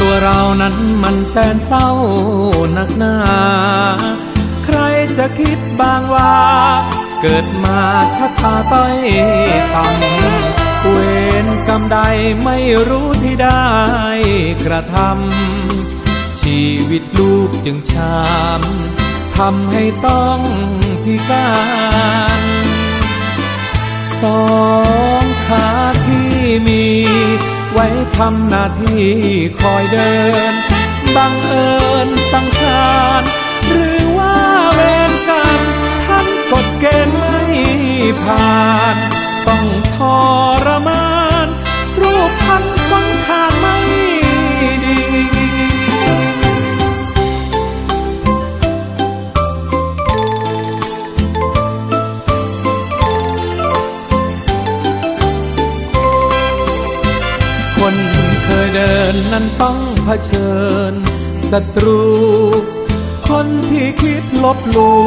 ตัวเรานั้นมันแสนเศร้านักหนา ใครจะคิดบางว่า เกิดมาชะตาต้อยต่ำเวรกรรมใดไม่รู้ที่ได้กระทำชีวิตลูกจึงช้ำทำให้ต้องพิการสองขาที่มี ไว้ทำหน้าที่คอยเดิน บังเอิญสังขาร นนั้นต้องเผชิญศัตรู คนที่คิดลบลู่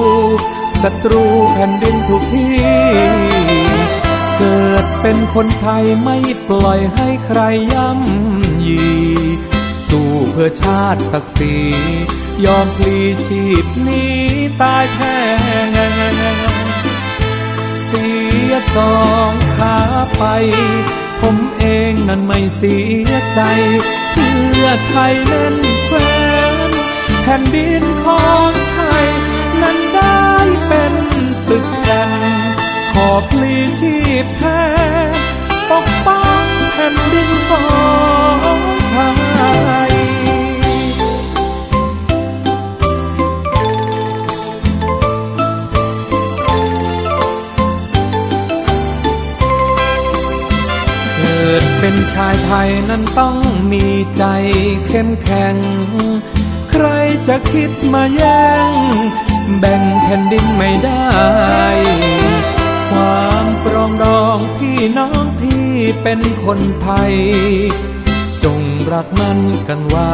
ศัตรูแผ่นดินทุกที่ เกิดเป็นคนไทยไม่ปล่อยให้ใครย่ำยี สู้เพื่อชาติศักดิ์ศรียอมพลีชีพนี้ตายแท้เสียสองขาไป ผมเองนั้นไม่เสียใจ เพื่อไทยเล่นแควนแผ่นดินของไทย นั้นได้เป็นตึกแผ่นขอพลีชีพแพ้ปกป้องแผ่นดินของไทย เป็นชายไทยนั้นต้องมีใจเข้มแข็ง ใครจะคิดมาแย่ง แบ่งแผ่นดินไม่ได้ ความปรองดองพี่น้องที่เป็นคนไทย จงรักมันกันไว้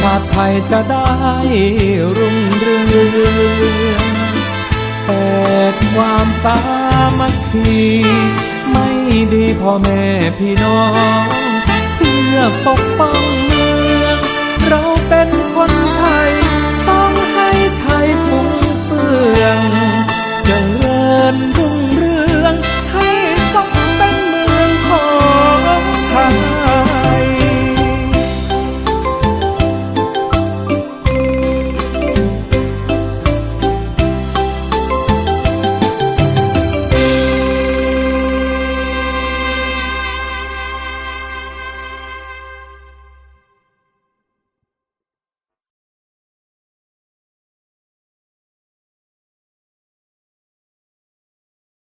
ชาติไทยจะได้รุ่งเรืองแต่ความสามัคคี ดีพ่อแม่พี่น้อง เพื่อ